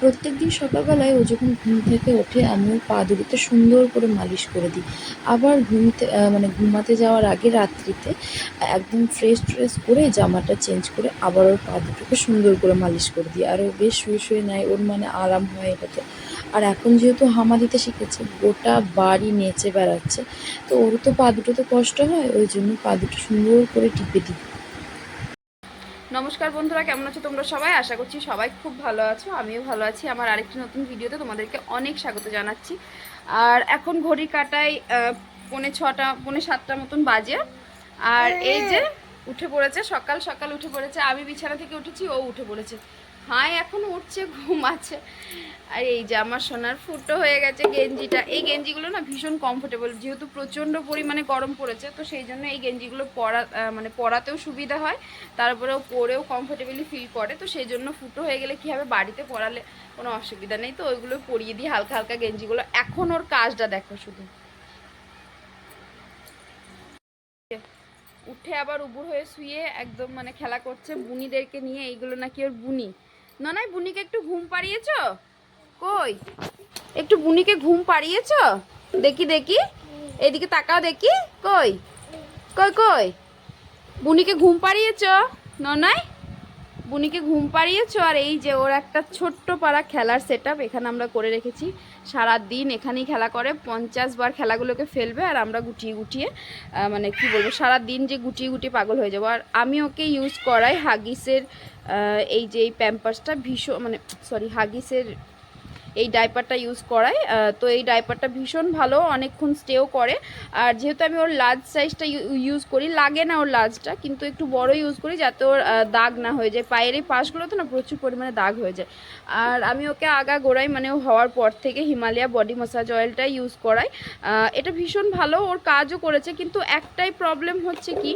প্রত্যেক দিন সকালবেলায় ও যখন ঘুম থেকে ওঠে আমি ওর পা দুটোতে সুন্দর করে মালিশ করে দিই। আবার ঘুমতে মানে ঘুমাতে যাওয়ার আগে রাত্রিতে একদম ফ্রেশ ট্রেশ করে জামাটা চেঞ্জ করে আবার ওর পা দুটোকে সুন্দর করে মালিশ করে দিই। আর ও বেশ শুয়ে শুয়ে নেয়, ওর মানে আরাম হয় এটাতে। আর এখন যেহেতু হামা দিতে শিখেছে, গোটা বাড়ি নেচে বেড়াচ্ছে, তো ওর তো পা দুটোতে কষ্ট হয়, ওই জন্য পা দুটো সুন্দর করে টিপে দিই। নমস্কার বন্ধুরা কেমন আছো তোমরা সবাই? আশা করছি সবাই খুব ভালো আছো। আমিও ভালো আছি। আমার আরেকটি নতুন ভিডিওতে তোমাদেরকে অনেক স্বাগত জানাচ্ছি। আর এখন ঘড়ি কাটাই পনে ছটা পৌনে সাতটা মতন বাজে। আর এই যে উঠে পড়েছে সকাল সকাল উঠে পড়েছে। আমি বিছানা থেকে উঠেছি ও উঠে পড়েছে। হাই এখন উঠছে ঘুমাচ্ছে আর এই যে আমার সোনার ফুটো হয়ে গেছে গেঞ্জিটা। এই গেঞ্জিগুলো না ভীষণ কমফোর্টেবল যেহেতু প্রচণ্ড পরিমাণে গরম পড়েছে, তো সেই জন্য এই গেঞ্জিগুলো পরা মানে পরাতেও সুবিধা হয়, তারপরেও পরেও কমফোর্টেবলি ফিল করে, তো সেই জন্য ফুটো হয়ে গেলে কী হবে বাড়িতে পরালে কোনো অসুবিধা নেই, তো ওইগুলো পরিয়ে দিই হালকা হালকা গেঞ্জিগুলো। এখন ওর কাজটা দেখো শুধু। উঠে আবার উবুর হয়ে শুয়ে একদম মানে খেলা করছে, বুনিদেরকে নিয়ে এইগুলো নাকি ওর বুনি। না নাই বুনিকে একটু ঘুম পাড়িয়েছ? কই? একটু বুনিকে ঘুম পাড়িয়েছ? দেখি দেখি। এদিকে তাকাও দেখি। কই? কই কই? বুনিকে ঘুম পাড়িয়েছ? ননাই? বুনিকে ঘুম পাড়িয়েছ? আর এই যে ওর একটা ছোট্ট পাড়া খেলার সেট এখানে আমরা করে রেখেছি। সারা দিন এখানেই খেলা করে, পঞ্চাশ বার খেলাগুলোকে ফেলবে আর আমরা গুটিয়ে গুটিয়ে মানে কি বলব সারা দিন যে গুটিয়ে গুটিয়ে পাগল হয়ে যাব। আর আমি ওকে ইউজ করাই হাগিসের এই যে এই প্যাম্পাসটা ভীষণ মানে সরি হাগিসের এই ডাইপারটা ইউজ আহ, তো এই ডাইপারটা ভীষণ ভালো অনেকক্ষণ স্টেও করে। আর যেহেতু আমি ওর লার্জ সাইজটা ইউজ করি লাগে না ওর লার্জটা কিন্তু একটু বড় ইউজ করি যাতে ওর দাগ না হয়ে যায়। পায়ের এই পাশগুলোতে না প্রচুর পরিমাণে দাগ হয়ে যায়। আর আমি ওকে আগা গোড়াই মানে হওয়ার পর থেকে হিমালয়া বডি মাসাজ অয়েলটা ইউজ করাই। এটা ভীষণ ভালো ওর কাজও করেছে কিন্তু একটাই প্রবলেম হচ্ছে কি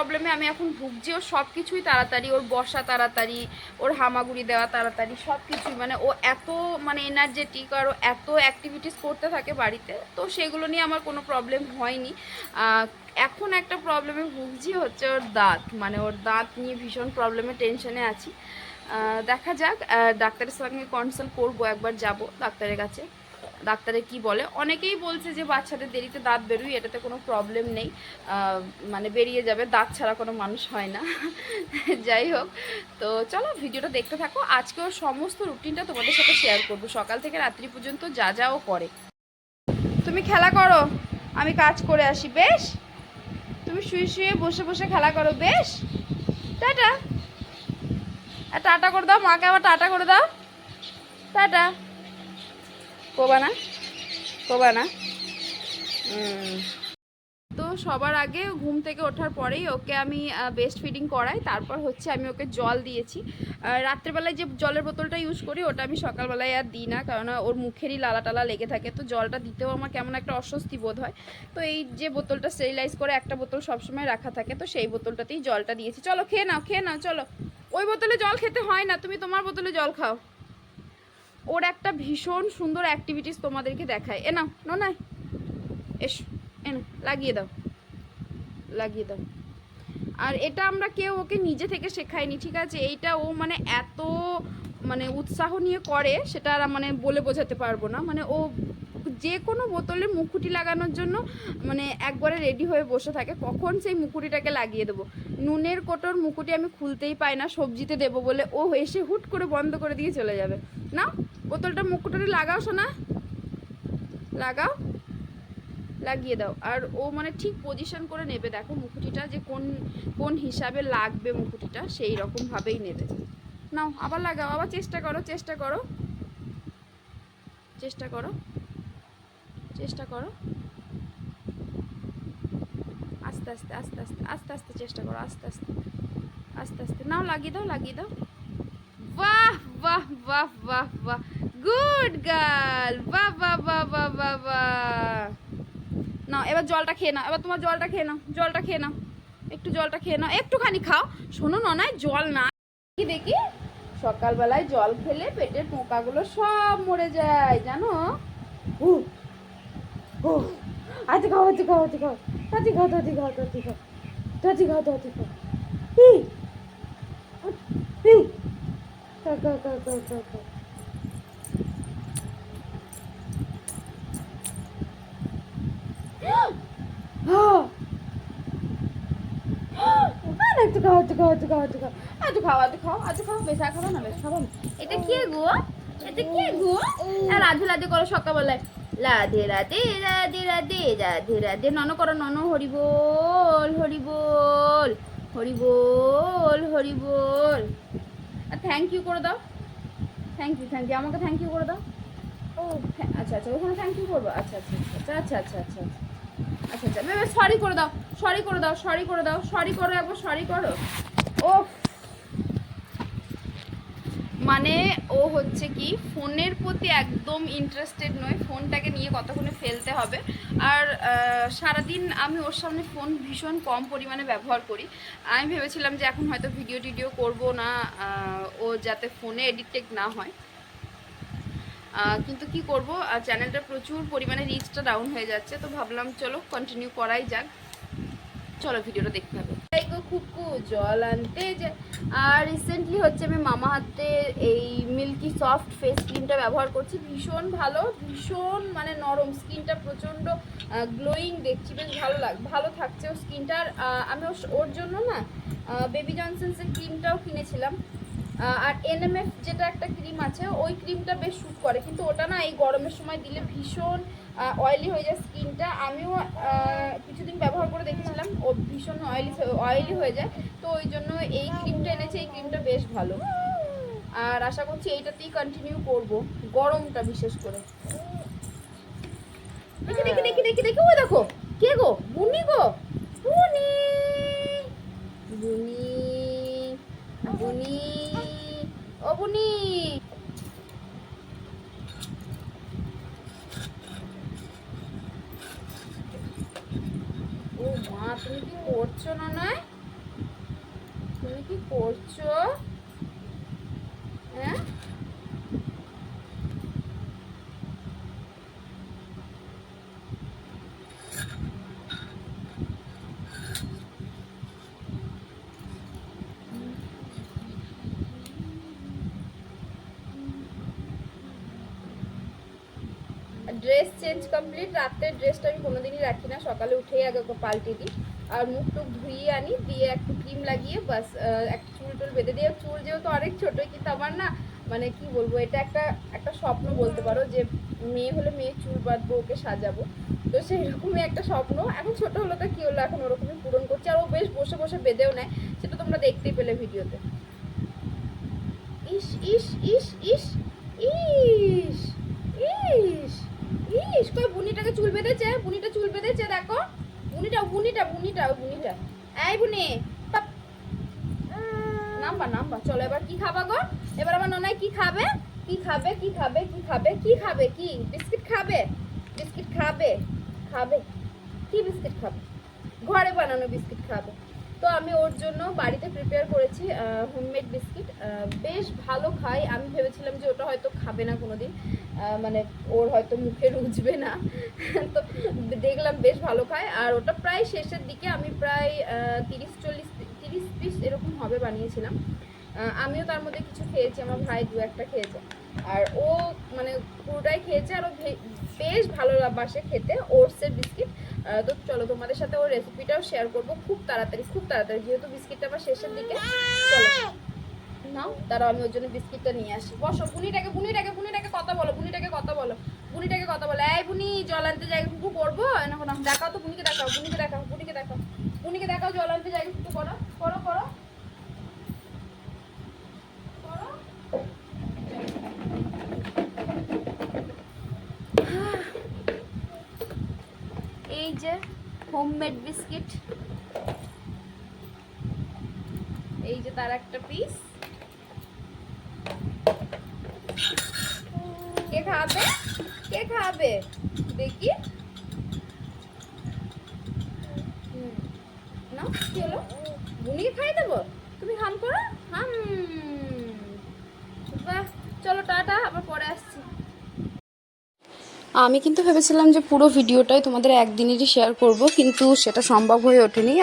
প্রবলেমে আমি এখন ভুগছি, ওর সব কিছুই তাড়াতাড়ি, ওর বসা তাড়াতাড়ি, ওর হামাগুড়ি দেওয়া তাড়াতাড়ি সব কিছুই মানে ও এত মানে এনার্জেটিক আর ও এত অ্যাক্টিভিটিস করতে থাকে বাড়িতে, তো সেগুলো নিয়ে আমার কোনো প্রবলেম হয়নি। এখন একটা প্রবলেমে ভুগছি হচ্ছে ওর দাঁত মানে ওর দাঁত নিয়ে ভীষণ প্রবলেমে টেনশনে আছি। দেখা যাক ডাক্তারের সঙ্গে কনসাল্ট করব, একবার যাব ডাক্তারের কাছে। ডাক্তারে কি বলে? অনেকেই বলছে যে, বাচ্চাদের দেরিতে দাঁত বেরোয়, এটাতে কোনো প্রবলেম নেই। মানে বেরিয়ে যাবে, দাঁত ছাড়া কোনো মানুষ হয় না। যাই হোক, তো চলো ভিডিওটা দেখতে থাকো। আজকে ওর সমস্ত রুটিনটা তোমাদের সাথে শেয়ার করব। সকাল থেকে রাত্রি পর্যন্ত যা যাও করে। তুমি খেলা করো। আমি কাজ করে আসি, বেশ? তুমি শুয়ে শুয়ে বসে বসে খেলা করো, বেশ? টাটা। টাটা করে দাও, মাকে আবার টাটা করে দাও। টাটা। কোবা না? কোবা না? তো সবার আগে ঘুম থেকে ওঠার পরেই ওকে আমি বেস্ট ফিডিং করাই। তারপর হচ্ছে আমি ওকে জল দিয়েছি। রাত্রেবেলায় যে জলের বোতলটা ইউজ করি, ওটা আমি সকালবেলায় আর দিই না। কারণ ওর মুখেরই লালা টালা লেগে থাকে। তো জলটা দিতেও আমার কেমন একটা অস্বস্তি বোধ হয়। তো এই যে বোতলটা স্টেরিলাইজ করে একটা বোতল সবসময় রাখা থাকে, তো সেই বোতলটাতেই জলটা দিয়েছি। চলো, খেয়ে নাও খেয়ে নাও, চলো। ওই বোতলে জল খেতে হয় না। তুমি তোমার বোতলে জল খাও। ওর একটা ভীষণ সুন্দর অ্যাক্টিভিটিস তোমাদেরকে দেখায়। এ নাও নয় এসো এনো লাগিয়ে দাও। লাগিয়ে দাও। আর এটা আমরা কেউ ওকে নিজে থেকে শেখাইনি ঠিক আছে? এইটা ও মানে এত মানে উৎসাহ নিয়ে করে, সেটা আর মানে বলে বোঝাতে পারব না। মানে ও যে কোনো বোতলে মুকুটি লাগানোর জন্য মানে একবারে রেডি হয়ে বসে থাকে, কখন সেই মুকুটিটাকে লাগিয়ে দেবো? নুনের কোটোর মুকুটি আমি খুলতেই পাই না, সবজিতে দেবো বলে ও এসে হুট করে বন্ধ করে দিয়ে চলে যাবে। না বোতলটা মুকুটটি লাগাও শোনা লাগাও। লাগিয়ে দাও। আর ও মানে ঠিক পজিশন করে নেবে। দেখো মুকুটিটা যে কোন কোন হিসাবে লাগবে মুকুটিটা, সেই রকম ভাবেই নেবে। নাও, আবার লাগাও, আবার চেষ্টা করো চেষ্টা করো। চেষ্টা করো। চেষ্টা করো। আস্তে আস্তে আস্তে আস্তে আস্তে আস্তে চেষ্টা করো, আস্তে আস্তে। আস্তে আস্তে। নাও, লাগিয়ে দাও লাগিয়ে দাও। বাহ বাহ বাহ বাহ বাহ। গুড গার্ল বাহ বাহ বাহ বাহ বাহ নাও, এবার জলটা খেয়ে নাও। এবার তোমার জলটা খেয়ে নাও। জলটা খেয়ে নাও। একটু জলটা খেয়ে নাও। একটুখানি খাও। শোনো নয় জল না কি দেখি সকালবেলায় জল খেলে পেটের পোকাগুলো সব মরে যায়, জানো? হু হু আজ খাও আজ খাও আজ খাও। তাতি খাও তাতি খাও তাতি খাও। তাতি খাও তাতি খাও। হি! হি! খাও খাও খাও খাও খাও। খাও আজু খাও। আজু খাও আজু খাও আজু খাও। আজু খাও খাব না, বেশ, খাব না। এটা কে গো? এটা কে গো? আর রাধে রাধে করো সকালবেলায়। রাধে রাধে রাধে রাধে রাধে রাধে। নন করো নন হরি বল হরি বল হরি বল হরি বল। আর থ্যাংক ইউ করে দাও। থ্যাংক ইউ থ্যাংক ইউ আমাকে থ্যাংক ইউ করে দাও। ও আচ্ছা আচ্ছা ওখানে থ্যাংক ইউ করব। আচ্ছা আচ্ছা আচ্ছা আচ্ছা আচ্ছা আচ্ছা আচ্ছা আচ্ছা আচ্ছা। সরি করে দাও সরি করে দাও সরি করে দাও সরি করো একবার সরি করো। ও মানে ও হচ্ছে কি, ফোনের প্রতি একদম ইন্টারেস্টেড নয়। ফোনটাকে নিয়ে কতক্ষণে ফেলতে হবে। আর সারাদিন আমি ওর সামনে ফোন ভীষণ কম পরিমাণে ব্যবহার করি। আমি ভেবেছিলাম যে এখন হয়তো ভিডিও টিডিও করব না ও যাতে ফোনে এডিক্টেড না হয়। কিন্তু কি করব চ্যানেলটা প্রচুর পরিমাণে রিচটা ডাউন হয়ে যাচ্ছে। তো ভাবলাম, চলো কন্টিনিউ করাই যাক। চলো ভিডিওটা দেখতে হবে। খুকু জল আনতে যে, আর রিসেন্টলি হচ্ছে আমি মামা হাতে এই মিল্কি সফট ফেস ক্রিমটা ব্যবহার করছি। ভীষণ ভালো, ভীষণ মানে নরম স্কিনটা প্রচণ্ড গ্লোয়িং দেখছি, বেশ ভালো লাগ, ভালো থাকছে ও স্কিনটা আমি ওর- জন্য না বেবি জনসন্সের ক্রিমটাও কিনেছিলাম। আর এনএমএফ যেটা একটা ক্রিম আছে, ওই ক্রিমটা বেশ শ্যুট করে। কিন্তু ওটা না এই গরমের সময় দিলে ভীষণ অয়েলি হয়ে যায় স্কিনটা। আমিও কিছুদিন ব্যবহার করে দেখেছিলাম, ও ভীষণ অয়েলি অয়েলি হয়ে যায়। তো ওই জন্য এই ক্রিমটা এনেছে, এই ক্রিমটা বেশ ভালো। আর আশা করছি এইটাতেই কন্টিনিউ করব, গরমটা বিশেষ করে। দেখি দেখি দেখি দেখি দেখি ও দেখো, কে গো? বুনি গো? বুনি! বুনি বুনি, ও বুনি ও মা তুমি কি করছ না নয় তুমি কি করছ? হ্যাঁ? ড্রেস চেঞ্জ কমপ্লিট রাত্রের ড্রেসটা আমি কোনোদিনই রাখি না। সকালে উঠেই আগে পাল্টে দিই। আর মুখ টুক ধুয়ে আনি, দিয়ে একটু ক্রিম লাগিয়ে বাস একটা চুল টুল বেঁধে দিয়ে, চুল যেহেতু অনেক ছোটোই, কিন্তু আমার না মানে কি বলব, এটা একটা একটা স্বপ্ন বলতে পারো যে মেয়ে হলে মেয়ে চুল বাঁধবো, ওকে সাজাবো। তো সেই রকমই একটা স্বপ্ন। এখন ছোট হলো তো কী হলো, এখন ওরকমই পূরণ করছে, আর ও বেশ বসে বসে বেঁধেও নেয় সেটা তোমরা দেখতেই পেলে ভিডিওতে। ইস ইস ইস ইস ইস ইস। ইস কই বুনিটাকে চুল বেঁধেছে, বুনিটা চুল বেঁধেছে, দেখো। বুনিটা বুনিটা বুনিটা বুনিটা। এই বুনি। নাম্বা নাম্বা, চলো এবার কি খাবা গো? এবার আমার ননাই কি খাবে? কি খাবে কি খাবে কি খাবে কি খাবে, কি? বিস্কিট খাবে? বিস্কিট খাবে খাবে। কি বিস্কিট খাবে? ঘরে বানানো বিস্কিট খাবে। তো আমি ওর জন্য বাড়িতে প্রিপেয়ার করেছি হোমমেড বিস্কিট। বেশ ভালো খাই। আমি ভেবেছিলাম যে ওটা হয়তো খাবে না কোনোদিন। মানে ওর হয়তো মুখে রুজবে না। তো দেখলাম বেশ ভালো খায়। আর ওটা প্রায় শেষের দিকে আমি প্রায় তিরিশ, চল্লিশ, তিরিশ পিস এরকম হবে বানিয়েছিলাম। আমিও তার মধ্যে কিছু খেয়েছি, আমার ভাই দু একটা খেয়েছে। আর ও মানে পুরোটাই খেয়েছে আর ও বেশ ভালো বাসে খেতে, ওটসের বিস্কিট। তো চলো তোমাদের সাথে ওর রেসিপিটাও শেয়ার করব। খুব তাড়াতাড়ি খুব তাড়াতাড়ি, যেহেতু বিস্কিটটা আবার শেষের দিকে। চলো। নাও তারাও আমি ওর জন্য বিস্কিটটা নিয়ে আসি। বসো, বুনিটাকে বুনিটাকে বুনিটাকে কথা বলো, বুনিটাকে কথা বলো, বুনিটাকে কথা বলো। এই বুনি, জল আনতে জায়গা টুকু করব? না কোনো দেখাও তো, বুনিকে দেখাও বুনিকে দেখাও বুনিকে দেখাও বুনিকে দেখাও, জল আনতে টুকু করো করো করো। করো। এই যে হোমমেড বিস্কিট এই যে তার একটা পিস খাবে। দেখি হুম। না কি হলো বুনিয়ে খাই দেবো তুমি হাম করো হাম বাহ চলো টাটা আবার পরে আসছি আমি কিন্তু ভেবেছিলাম যে পুরো ভিডিওটাই তোমাদের একদিনেরই শেয়ার করব, কিন্তু সেটা সম্ভব হয়ে ওঠেনি।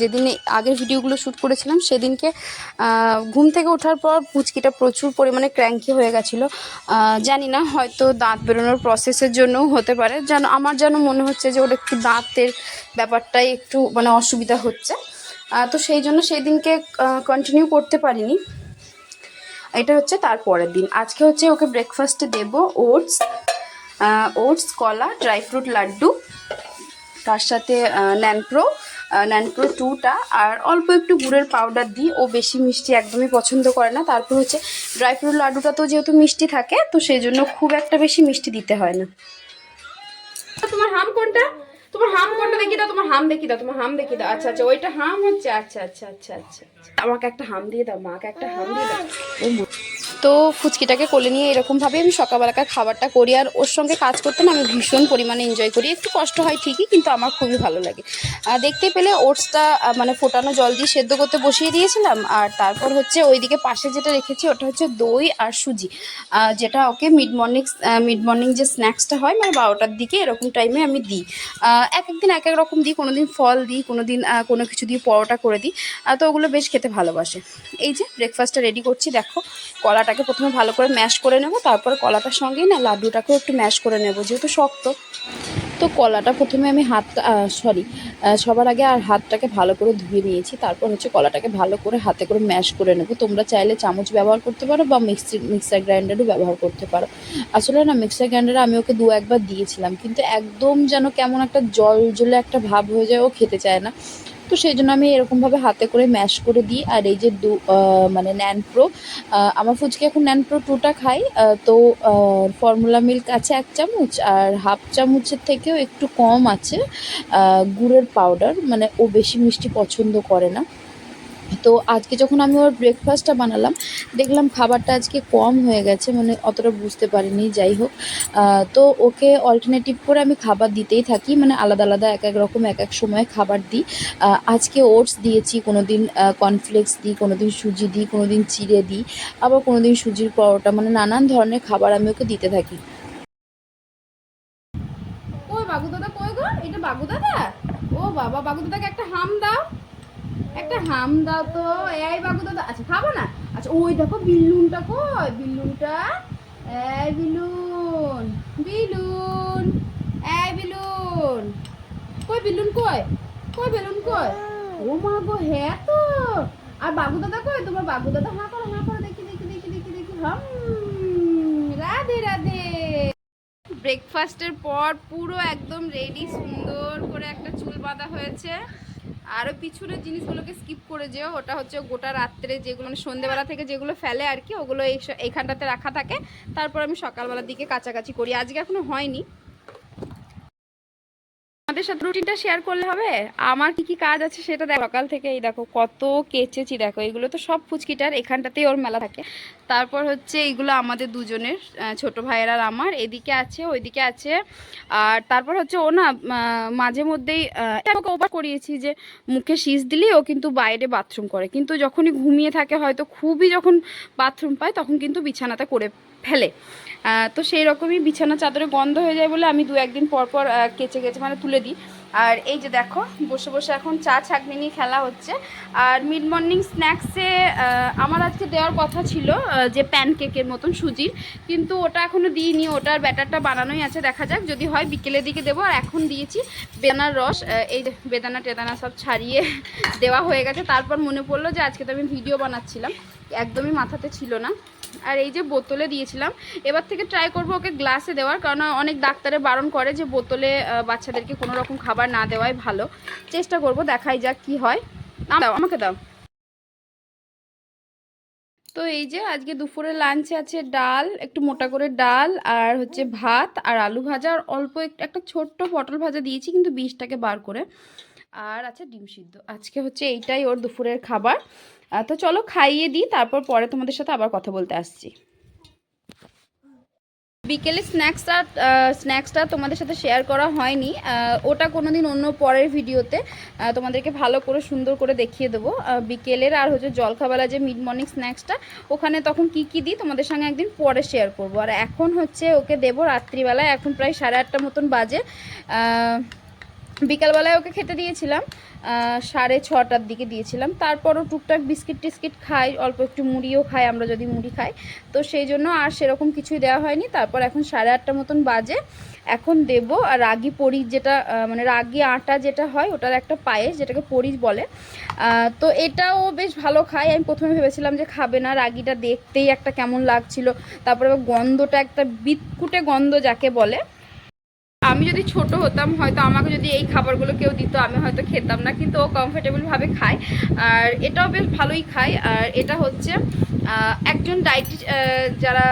যেদিন আগের ভিডিওগুলো শ্যুট করেছিলাম, সেদিনকে ঘুম থেকে ওঠার পর পুচকিটা প্রচুর পরিমাণে ক্র্যাঙ্কি হয়ে গেছিল। জানি না, হয়তো দাঁত বেরোনোর প্রসেসের জন্যও হতে পারে। যেন, আমার যেন মনে হচ্ছে যে ওর একটু দাঁতের ব্যাপারটাই একটু মানে অসুবিধা হচ্ছে। তো সেই জন্য সেই দিনকে কন্টিনিউ করতে পারিনি। এটা হচ্ছে তার পরের দিন। আজকে হচ্ছে ওকে ব্রেকফাস্টে দেব ওটস ওটস, কলা, ড্রাই ফ্রুট, লাড্ডু, তার সাথে ন্যানপ্রো। ন্যানপ্রো টুটা, আর অল্প একটু গুড়ের পাউডার দিই। ও বেশি মিষ্টি একদমই পছন্দ করে না। তারপর হচ্ছে ড্রাই ফ্রুট লাড্ডুটা তো যেহেতু মিষ্টি থাকে, তো সেই জন্য খুব একটা বেশি মিষ্টি দিতে হয় না। তোমার হাম কোনটা? তোমার হাম কোনটা দেখি দাও, তোমার হাম দেখি দাও, তোমার হাম দেখি দাও। আচ্ছা আচ্ছা ওইটা হাম হচ্ছে আচ্ছা আচ্ছা আচ্ছা আচ্ছা আচ্ছা। আমাকে একটা হাম দিয়ে দাও, মাকে একটা হাম দিয়ে দাও। তো ফুচকিটাকে কোলে নিয়ে এরকমভাবে আমি সকালবেলাকার খাবারটা করি। আর ওর সঙ্গে কাজ করতে না আমি ভীষণ পরিমাণে এনজয় করি। একটু কষ্ট হয় ঠিকই, কিন্তু আমার খুবই ভালো লাগে। দেখতে পেলে ওটসটা মানে ফোটানো জল দিয়ে সেদ্ধ করতে বসিয়ে দিয়েছিলাম। আর তারপর হচ্ছে ওইদিকে পাশে যেটা রেখেছি ওটা হচ্ছে দই আর সুজি। যেটা ওকে মিড মর্নিং মিড মর্নিং যে স্ন্যাক্সটা হয় মানে বারোটার দিকে এরকম টাইমে আমি দিই। এক এক দিন এক এক রকম দিই কোনো দিন ফল দিই কোনো দিন কোনো কিছু দিয়ে পরোটা করে দিই। তো ওগুলো বেশ খেতে ভালোবাসে। এই যে ব্রেকফাস্টটা রেডি করছি, দেখো কলাটাকে প্রথমে ভালো করে ম্যাশ করে নেব, তারপর কলাটার সঙ্গেই না লাড্ডুটাকেও একটু ম্যাশ করে নেব, যেহেতু শক্ত। তো কলাটা প্রথমে আমি হাত সরি সবার আগে আর হাতটাকে ভালো করে ধুয়ে নিয়েছি, তারপর হচ্ছে কলাটাকে ভালো করে হাতে করে ম্যাশ করে নেব। তোমরা চাইলে চামচ ব্যবহার করতে পারো বা মিক্সি, মিক্সার গ্রাইন্ডারও ব্যবহার করতে পারো। আসলে না, মিক্সার গ্রাইন্ডারে আমি ওকে দু একবার দিয়েছিলাম, কিন্তু একদম যেন কেমন একটা জল জলে একটা ভাব হয়ে যায়, ও খেতে চায় না। তো সেই জন্য আমি এরকমভাবে হাতে করে ম্যাশ করে দিই। আর এই যে দু মানে ন্যান প্রো আমার ফুচকে এখন ন্যান প্রো টুটা খাই। তো ফর্মুলা মিল্ক আছে এক চামচ আর হাফ চামচের থেকেও একটু কম আছে। গুড়ের পাউডার মানে ও বেশি মিষ্টি পছন্দ করে না। তো আজকে যখন আমি ওর ব্রেকফাস্টটা বানালাম, দেখলাম খাবারটা আজকে কম হয়ে গেছে মানে অতটা বুঝতে পারিনি, যাই হোক। তো ওকে অল্টারনেটিভ করে আমি খাবার দিতেই থাকি মানে আলাদা আলাদা এক এক রকম, এক এক সময় খাবার দিই। আজকে ওটস দিয়েছি কোনো দিন কর্নফ্লেক্স দিই কোনো দিন সুজি দিই কোনো দিন চিড়ে দিই, আবার কোনো দিন সুজির পরোটা মানে নানান ধরনের খাবার আমি ওকে দিতে থাকি কই বাবু দাদা কই গো এটা বাবু দাদা ও বাবা বাবু দাদাকে একটা হাম দাও একটা হাম দাও তো এই বাবু দাদা আচ্ছা খাব না? আচ্ছা ওই দেখো বিল্লুনটা কই? বিল্লুনটা? এই বিলুন বিলুন এই বিলুন কই বিলুন কই? কই বেলুন কই? ও মা গো হ্যাঁ তো। আর বাবু দাদা কই? তোমার বাবু দাদা হাঁ করো হাঁ করো, দেখি দেখি দেখি দেখি দেখি, হাম। রাধে রাধে। ব্রেকফাস্টের পর পুরো একদম রেডি সুন্দর করে একটা চুল বাঁধা হয়েছে। আর ওই পিছনের জিনিসগুলোকে স্কিপ করে যেও, ওটা হচ্ছে গোটা রাত্রে যেগুলো মানে সন্ধ্যেবেলা থেকে যেগুলো ফেলে আর কি, ওগুলো এই এইখানটাতে রাখা থাকে। তারপর আমি সকালবেলার দিকে কাছাকাছি করি। আজকে এখনও হয়নি। আমাদের সাথে রুটিনটা শেয়ার করলে হবে। আমার কি কি কাজ আছে সেটা দেখো। সকাল থেকে এই দেখো, কত কেচেছি দেখো। এগুলো তো সব ফুচকিটার, এখানটাতেই ওর মেলা থাকে। তারপর হচ্ছে এইগুলো আমাদের দুজনের ছোট ভাইয়ের আর আমার। এদিকে আছে, ওইদিকে আছে। আর তারপর হচ্ছে ও না মাঝে মধ্যেই ওকে ওভার করিয়েছি যে, মুখে শীষ দিলেই ও কিন্তু বাইরে বাথরুম করে। কিন্তু যখনই ঘুমিয়ে থাকে, হয়তো খুবই যখন বাথরুম পায়, তখন কিন্তু বিছানাতে করে ফেলে। তো সেই রকমই বিছানা চাদরে গন্ধ হয়ে যায় বলে আমি দু একদিন পর পর কেচে কেচে মানে তুলে দিই। আর এই যে দেখো, বসে বসে এখন চা ছাঁকনি নিয়ে খেলা হচ্ছে। আর মিড মর্নিং স্ন্যাক্সে আমার আজকে দেওয়ার কথা ছিল যে প্যানকেকের মতন সুজির। কিন্তু ওটা এখনও দিইনি, ওটার ব্যাটারটা বানানোই আছে, দেখা যাক। যদি হয় বিকেলের দিকে দেবো, আর এখন দিয়েছি বেদানার রস। এই বেদানা টেদানা সব ছাড়িয়ে দেওয়া হয়ে গেছে। তারপর মনে পড়ল যে আজকে তো আমি ভিডিও বানাচ্ছিলাম। একদমই মাথাতে ছিল না। আর এই যে বোতলে দিয়েছিলাম। এবার থেকে ট্রাই করব ওকে গ্লাসে দেওয়ার, কারণ অনেক ডাক্তারে বারণ করে যে বোতলে বাচ্চাদেরকে কোনো রকম খাবার না দেওয়াই ভালো। চেষ্টা করব, দেখাই যাক কি হয়। দাও আমাকে দাও। তো এই যে আজকে দুপুরে লাঞ্চে আছে ডাল, একটু মোটা করে ডাল, আর হচ্ছে ভাত, আর আলু ভাজা, আর অল্প এক- একটা ছোট্ট পটল ভাজা দিয়েছি, কিন্তু বীজটাকে বার করে। আর আছে ডিম সিদ্ধ। আজকে হচ্ছে এইটাই ওর দুপুরের খাবার। তো চলো খাইয়ে দিই, তারপর পরে তোমাদের সাথে আবার কথা বলতে আসছি। বিকেলে স্ন্যাক্সটা স্ন্যাক্সটা তোমাদের সাথে শেয়ার করা হয়নি। ওটা কোনো দিন অন্য পরের ভিডিওতে তোমাদেরকে ভালো করে, সুন্দর করে দেখিয়ে দেবো। বিকেলের আর হচ্ছে জলখাবেলা যে মিড মর্নিং স্ন্যাক্সটা ওখানে তখন কি কি দিই তোমাদের সঙ্গে একদিন পরে শেয়ার করব। আর এখন হচ্ছে ওকে দেবো রাত্রিবেলায়, এখন প্রায় সাড়ে আটটা মতন বাজে। বিকালবেলায় ওকে খেতে দিয়েছিলাম। সাড়ে ছটার দিকে দিয়েছিলাম। তারপরও টুকটাক বিস্কিট টিস্কিট খাই, অল্প একটু মুড়িও খাই, আমরা যদি মুড়ি খাই। তো সেই জন্য আর সেরকম কিছুই দেওয়া হয়নি। তারপর এখন সাড়ে আটটা মতন বাজে। এখন দেব আর রাগি পরিচ যেটা মানে রাগি আটা যেটা হয়, ওটার একটা পায়েস যেটাকে পরিচ বলে। তো এটাও বেশ ভালো খায় আমি প্রথমে ভেবেছিলাম যে খাবে না, রাগিটা দেখতেই একটা কেমন লাগছিল। তারপরে গন্ধটা একটা বিৎকুটে গন্ধ যাকে বলে। আমি যদি ছোট হতাম, হয়তো আমাকে যদি এই খাবারগুলো কেউ দিত, আমি হয়তো খেতাম না, কিন্তু ও কমফোর্টেবলভাবে খায়। আর এটাও বেশ ভালোই খায়। আর এটা হচ্ছে একজন ডায়েটিস যারা